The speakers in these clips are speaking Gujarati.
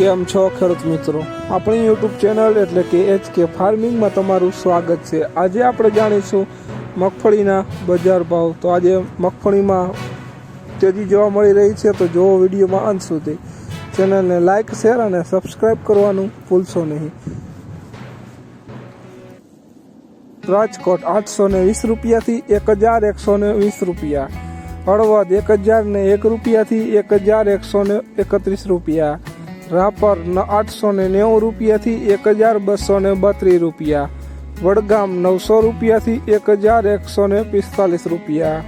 કેમ છો ખેડૂત મિત્રો? આપણી યુટ્યુબ ચેનલ એટલે કે એચ કે ફાર્મિંગમાં તમારું સ્વાગત છે. આજે આપણે જાણીશું મગફળીના બજાર ભાવ. તો આજે મગફળીમાં તેજી જોવા મળી રહી છે, તો જુઓ વિડીયોમાં અંત સુધી. ચેનલને લાઇક શેર અને સબસ્ક્રાઈબ કરવાનું ભૂલશો નહીં. રાજકોટ આઠસો ને વીસ રૂપિયાથી એક હજાર એકસો ને વીસ રૂપિયા. હળવદ એક હજાર ને એક રૂપિયાથી એક હજાર એકસો ને એકત્રીસ રૂપિયા. રાપર આઠસો ને નેવું રૂપિયાથી એક હજાર બસો ને બત્રીસ રૂપિયા. વડગામ નવસો રૂપિયાથી એક હજાર એકસો ને પિસ્તાલીસ રૂપિયા.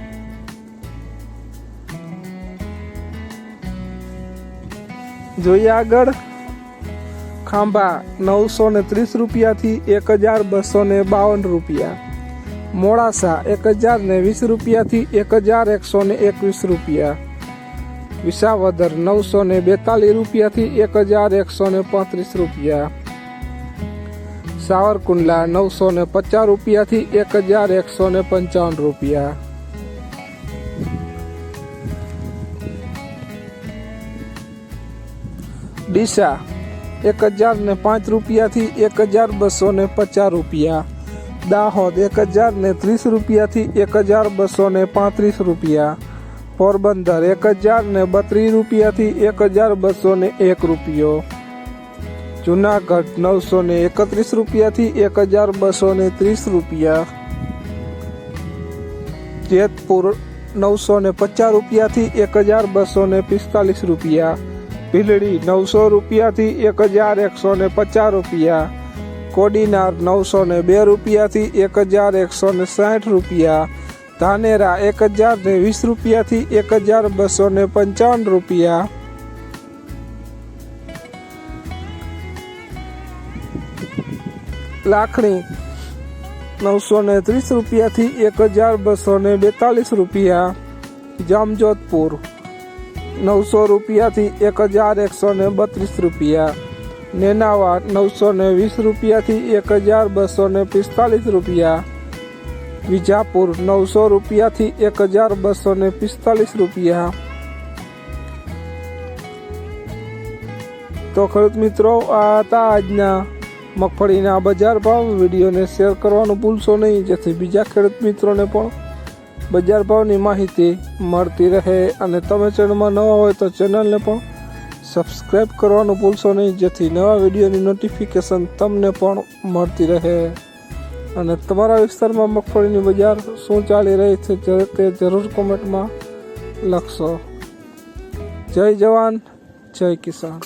જોઈએ આગળ. ખાંભા નવસો ને ત્રીસ રૂપિયાથી એક હજાર બસો ને બાવન રૂપિયા. મોડાસા એક હજાર ને વીસ રૂપિયાથી એક હજાર એકસો ને એકવીસ રૂપિયા. વિસાવદર નવસો ને બેતાલીસ રૂપિયાથી એક હજાર એકસો ને પાંત્રીસ રૂપિયા. સાવરકુંડલા નવસો ને પચાસ રૂપિયાથી એક હજાર એકસો ને પંચાવન રૂપિયા. ડીસા એક હજાર ને પાંચ રૂપિયાથી એક હજાર બસો ને પચાસ રૂપિયા. દાહોદ એક હજાર ને ત્રીસ રૂપિયાથી એક હજાર બસો ને પાંત્રીસ રૂપિયા. પોરબંદર એક હજાર ને બત્રીસ રૂપિયાથી એક હજાર બસો ને એક રૂપિયો. જુનાગઢ નવસો ને એકત્રીસ રૂપિયાથી એક હજાર બસો ને ત્રીસ રૂપિયા. જેતપુર નવસો ને પચાસ રૂપિયાથી એક હજાર બસો ને પિસ્તાલીસ રૂપિયા. ભીલડી નવસો રૂપિયાથી એક હજાર એકસો ને પચાસ રૂપિયા. કોડીનાર નવસો ને બે રૂપિયાથી એક હજાર એકસો ને સાઠ રૂપિયા. ધાનેરા એક હજાર ને વીસ રૂપિયાથી એક હજાર બસો ને પંચાવન રૂપિયા. લાખણી નવસો ને ત્રીસ રૂપિયાથી એક હજાર બસો ને બેતાલીસ રૂપિયા. જામજોધપુર નવસો રૂપિયાથી એક હજાર એકસો ને બત્રીસ રૂપિયા. નેનાવા નવસો ને વીસ રૂપિયાથી એક હજાર બસો ને પિસ્તાલીસ રૂપિયા. વિજાપુર નવસો રૂપિયાથી એક હજાર બસો ને પિસ્તાલીસ રૂપિયા. તો ખેડૂત મિત્રો, આ હતા આજના મગફળીના બજાર ભાવ. વિડીયોને શેર કરવાનું ભૂલશો નહીં. જેથી બીજા ખેડૂત મિત્રોને પણ બજાર ભાવની માહિતી મળતી રહે. અને તમે ચેનલમાં નવા હોય તો ચેનલને પણ સબસ્ક્રાઈબ કરવાનું ભૂલશો નહીં. જેથી નવા વિડીયોની નોટિફિકેશન તમને પણ મળતી રહે. અને તમારા વિસ્તારમાં મગફળીની બજાર શું ચાલી રહી છે તે જરૂર કોમેન્ટમાં લખશો. જય જવાન, જય કિસાન.